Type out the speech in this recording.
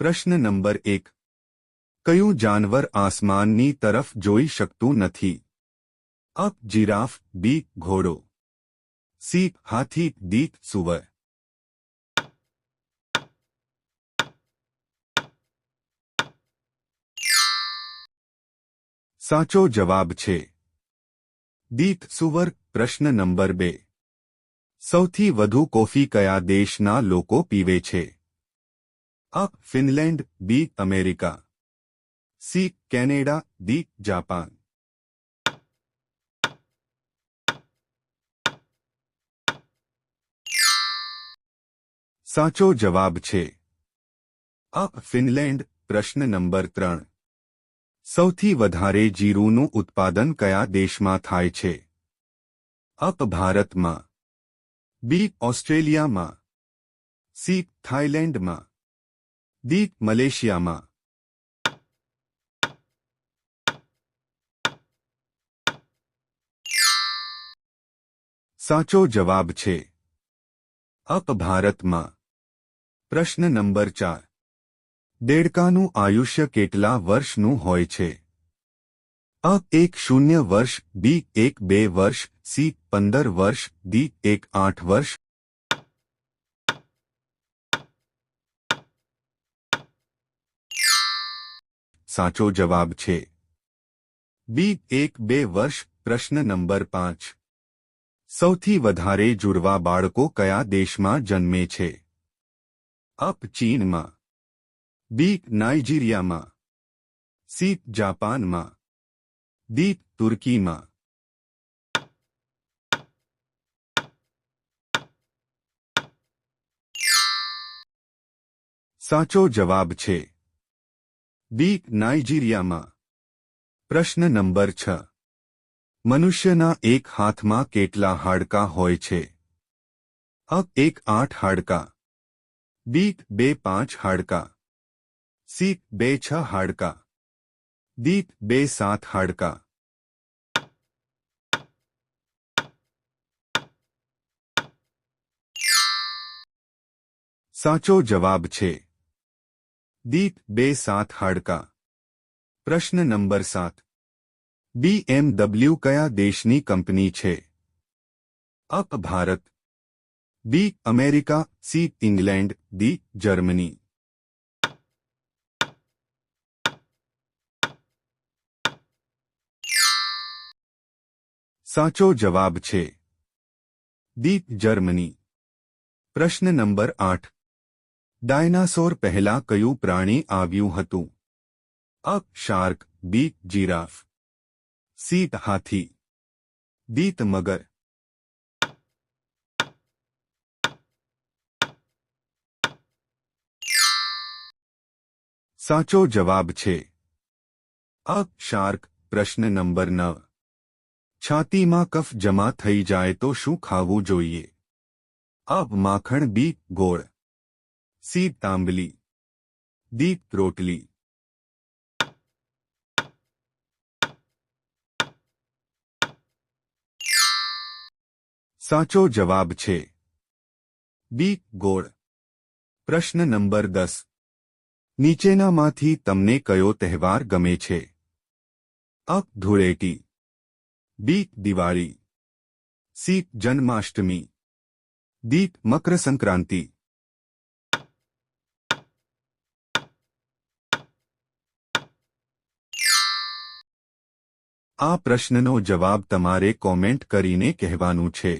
प्रश्न नंबर 1 कयु जानवर आसमान नी तरफ जोई શકતું નથી અબ જીરાફ બી ઘોરો સી હાથી દીપ સુવર સાચો જવાબ છે દીપ સુવર પ્રશ્ન નંબર 2 સૌથી વધુ કોફી કયા દેશના લોકો પીવે છે A Finland B America C Canada D Japan સાચો જવાબ છે અ ફિનલેન્ડ પ્રશ્ન નંબર ત્રણ સૌથી વધારે જીરુનું ઉત્પાદન કયા દેશમાં થાય છે અ ભારતમાં બી ઓસ્ટ્રેલિયામાં સી થાઇલેન્ડમાં દીટ મલેશિયામાં સાચો જવાબ છે અપ ભારતમાં પ્રશ્ન નંબર ચાર દેડકાનું આયુષ્ય કેટલા વર્ષનું હોય છે અ એક શૂન્ય વર્ષ બી એક બે વર્ષ સી પંદર વર્ષ ડી એક આઠ વર્ષ साचो जवाब छे बी 1 2 वर्ष प्रश्न नंबर 5 સૌથી વધારે જુરવા બાળકો કયા દેશમાં જન્મે છે અપ ચીન માં બી નાઇજીરિયા માં સી જાપાન માં દી ટર્કી માં સાચો જવાબ છે बी नाइजीरिया में प्रश्न नंबर छ मनुष्य एक हाथ में केटला हाड़का हो एक आठ हाड़का बी बे पांच हाड़का सी बे छ हाड़का दी बे सात हाड़का साचो जवाब है दीप बे सात हाड़का प्रश्न नंबर सात बीएमडब्ल्यू कया देशनी कंपनी छे A Bharat B America C England D Germany साचो जवाब छे दीप जर्मनी प्रश्न नंबर आठ ડાયનાસોર પહેલા કયું પ્રાણી આવ્યું હતું A shark B giraffe C હાથી દીત મગર સાચો જવાબ છે અ શાર્ક પ્રશ્ન નંબર નવ છાતીમાં કફ જમા થઈ જાય તો શું ખાવું જોઈએ અ માખણ બી ગોળ सी तांबली दी त्रोटली साचो जवाब छे बी गोड़ प्रश्न नंबर दस नीचेना माथी तमने कयो तेहवार गमे छे अक धुड़ेटी B Diwali C Janmashtami D Makar Sankranti आ प्रश्न नो जवाब तमारे कमेंट करीने कहवानू छे